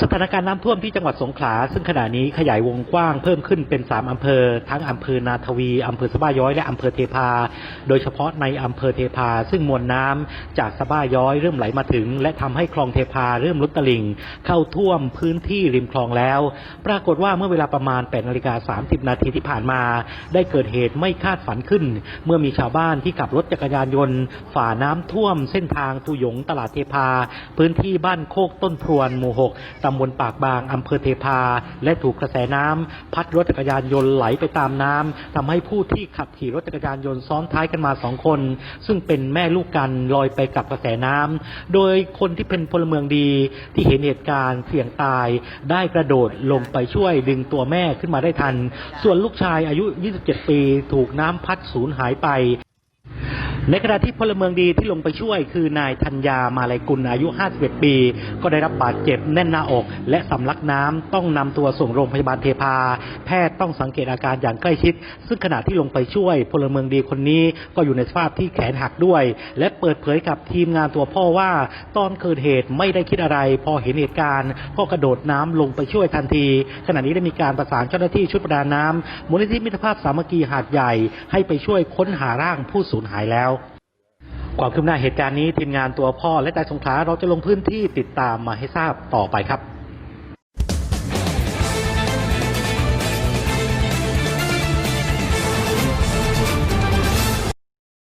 So ถานการณ์น้ำท่วมที่จังหวัดสงขลา ซึ่งขณะนี้ขยายวงกว้างเพิ่มขึ้นเป็น 3 อำเภอ ทั้งอำเภอนาทวี อำเภอสะบ้าย้อย และอำเภอเทพา โดยเฉพาะในอำเภอเทพา ซึ่งมวลน้ำจากสะบ้าย้อยเริ่มไหลมาถึง และทำให้คลองเทพาเริ่มลดตลิ่ง เข้าท่วมพื้นที่ริมคลองแล้ว ปรากฏว่าเมื่อเวลาประมาณ8นาฬิกา30 นาทีที่ผ่านมา ได้เกิดเหตุไม่คาดฝันขึ้น เมื่อมีชาวบ้านที่ขับรถจักรยานยนต์ ฝ่าน้ำท่วม เส้นทางตุยงตลาดเทพา พื้นที่บ้านโคกต้นพรวนหมู่ 6ตำบลปากบางอำเภอเทพา และถูกกระแสน้ำพัดรถจักรยานยนต์ไหลไปตามน้ำทำให้ผู้ที่ขับขี่รถจักรยานยนต์ซ้อนท้ายกันมาสองคน ซึ่งเป็นแม่ลูกกันลอยไปกับกระแสน้ำโดยคนที่เป็นพลเมืองดีที่เห็นเหตุการณ์เสี่ยงตาย ได้กระโดดลงไปช่วยดึงตัวแม่ขึ้นมาได้ทัน ส่วนลูกชายอายุ 27 ปี ถูกน้ำพัดสูญหายไป ในขณะที่พลเมืองดีที่ลงไปช่วยคือนายธัญญามาลัยกุลอายุ 51 ปี ก็ได้รับบาดเจ็บแน่นหน้าอก และสำลักน้ำต้องนำตัวส่งโรงพยาบาลเทพา แพทย์ต้องสังเกตอาการอย่างใกล้ชิด ซึ่งขณะที่ลงไปช่วยพลเมืองดีคนนี้ก็อยู่ในสภาพที่แขนหักด้วย และเปิดเผยกับทีมงานตัวพ่อว่า ตอนเกิดเหตุไม่ได้คิดอะไร พอเห็นเหตุการณ์ก็กระโดดน้ำลงไปช่วยทันที ขณะนี้ได้มีการประสานเจ้าหน้าที่ชุดประดาน้ำมูลนิธิมิตรภาพสามัคคีหาดใหญ่ ให้ไปช่วยค้นหาร่างผู้สูญหายแล้ว ความคืบหน้าเหตุการณ์นี้ทีมงานตัวพ่อและนายสงขลาเราจะลงพื้นที่ติดตามมาให้ทราบต่อไปครับ